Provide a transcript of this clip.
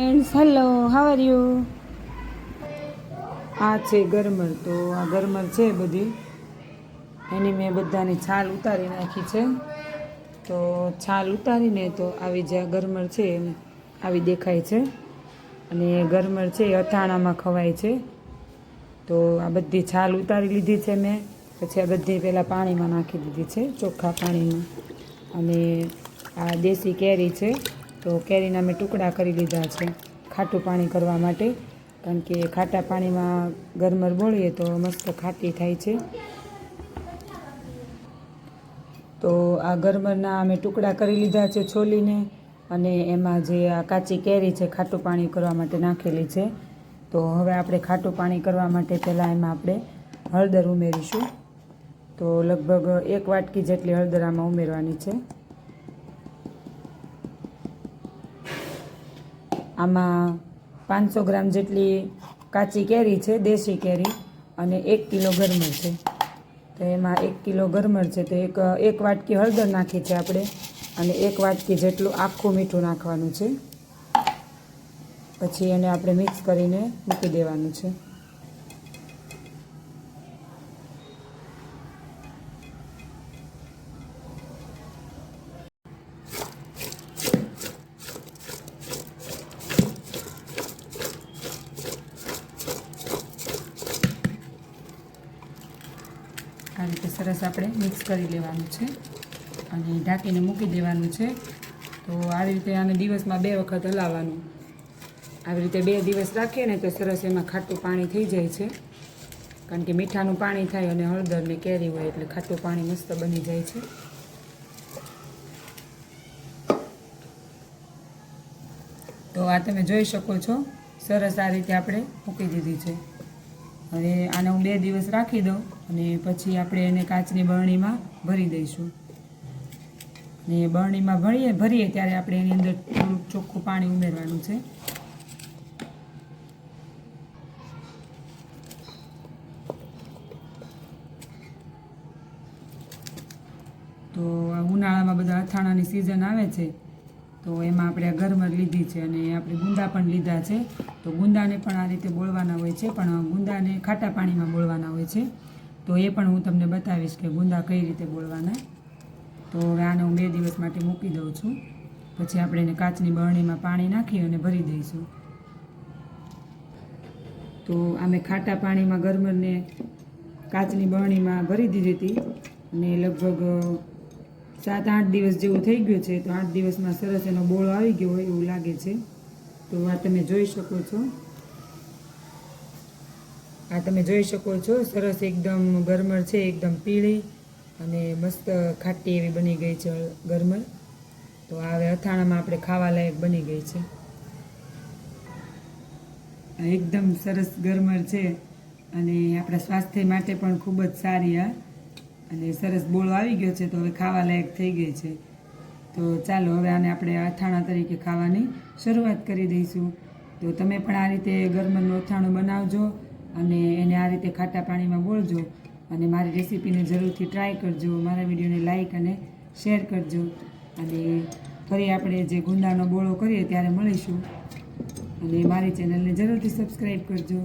Friends hello how are you આ છે ગરમર, તો આ ગરમર છે બધી. એની મેં બધાની છાલ ઉતારી નાખી છે. તો છાલ ઉતારીને તો આવી જે ગરમર છે આવી દેખાય છે. અને ગરમર છે એ અથાણામાં ખવાય છે. તો આ બધી છાલ ઉતારી લીધી છે મેં. પછી આ બધી પહેલાં પાણીમાં નાખી દીધી છે, ચોખ્ખા પાણીમાં. અને આ દેશી કેરી છે. તો કેરીના મેં ટુકડા કરી લીધા છે ખાટું પાણી કરવા માટે. કારણ કે ખાટા પાણીમાં ગરમર બોળીએ તો મસ્ત ખાટી થાય છે. તો આ ગરમરના અમે ટુકડા કરી લીધા છે છોલીને અને એમાં જે આ કાચી કેરી છે ખાટું પાણી કરવા માટે નાખેલી છે. તો હવે આપણે ખાટું પાણી કરવા માટે પહેલાં એમાં આપણે હળદર ઉમેરીશું. તો લગભગ એક વાટકી જેટલી હળદર આમાં ઉમેરવાની છે. આમાં પાંચસો ગ્રામ જેટલી કાચી કેરી છે, દેશી કેરી, અને એક કિલો ગરમર છે. તો એમાં એક કિલો ગરમર છે, તો એક એક વાટકી હળદર નાખી છે આપણે, અને એક વાટકી જેટલું આખું મીઠું નાખવાનું છે. પછી એને આપણે મિક્સ કરીને મૂકી દેવાનું છે. આ રીતે સરસ આપણે મિક્સ કરી લેવાનું છે. અને ઢાંકીને મૂકી દેવાનું છે. તો આવી રીતે આને દિવસમાં બે વખત હલાવવાનું. આવી રીતે બે દિવસ રાખીએ ને તો સરસ એમાં ખાટું પાણી થઈ જાય છે. કારણ કે મીઠાનું પાણી થાય અને હળદર ને કેરી હોય એટલે ખાટું પાણી મસ્ત બની જાય છે. તો આ તમે જોઈ શકો છો, સરસ આ રીતે આપણે મૂકી દીધી છે. હવે આને હું બે દિવસ રાખી દઉં અને પછી આપણે એને કાચની બરણીમાં ભરી દઈશું. અને બરણીમાં ભરીએ ભરીએ ત્યારે આપણે એની અંદર થોડુંક ચોખ્ખું પાણી ઉમેરવાનું છે. તો ઉનાળામાં બધા અથાણાની સિઝન આવે છે. તો એમાં આપણે ગરમર લીધી છે અને આપણે ગુંદા પણ લીધા છે. તો ગુંદાને પણ આ રીતે બોળવાના હોય છે, પણ ગુંદાને ખાટા પાણીમાં બોળવાના હોય છે. તો એ પણ હું તમને બતાવીશ કે ગુંદા કઈ રીતે બોળવાના. તો હવે આને હું બે દિવસ માટે મૂકી દઉં છું. પછી આપણે એને કાચની બરણીમાં પાણી નાખી અને ભરી દઈશું. તો આમે ખાટા પાણીમાં ગરમરને કાચની બરણીમાં ભરી દીધી હતી. અને લગભગ સાત આઠ દિવસ જેવું થઈ ગયું છે, તો આઠ દિવસમાં સરસ એનો બોળો આવી ગયો હોય એવું લાગે છે. તો આ તમે જોઈ શકો છો. આ તમે જોઈ શકો છો, સરસ એકદમ ગરમર છે, એકદમ પીળી અને મસ્ત ખાટી એવી બની ગઈ છે ગરમર તો હવે અથાણામાં આપણે ખાવા લાયક બની ગઈ છે. એકદમ સરસ ગરમર છે અને આપણા સ્વાસ્થ્ય માટે પણ ખૂબ જ સારી આ અને સરસ બોળો આવી ગયો છે તો હવે ખાવા લાયક થઈ ગઈ છે. તો ચાલો હવે આને આપણે અથાણા તરીકે ખાવાની શરૂઆત કરી દઈશું. તો તમે પણ આ રીતે ગરમનું અથાણું બનાવજો અને એને આ રીતે ખાટા પાણીમાં બોળજો અને મારી રેસીપીને જરૂરથી ટ્રાય કરજો. મારા વિડીયોને લાઇક અને શેર કરજો. અને ફરી આપણે જે ગુંદાનો બોળો કરીએ ત્યારે મળીશું. અને મારી ચેનલને જરૂરથી સબસ્ક્રાઈબ કરજો.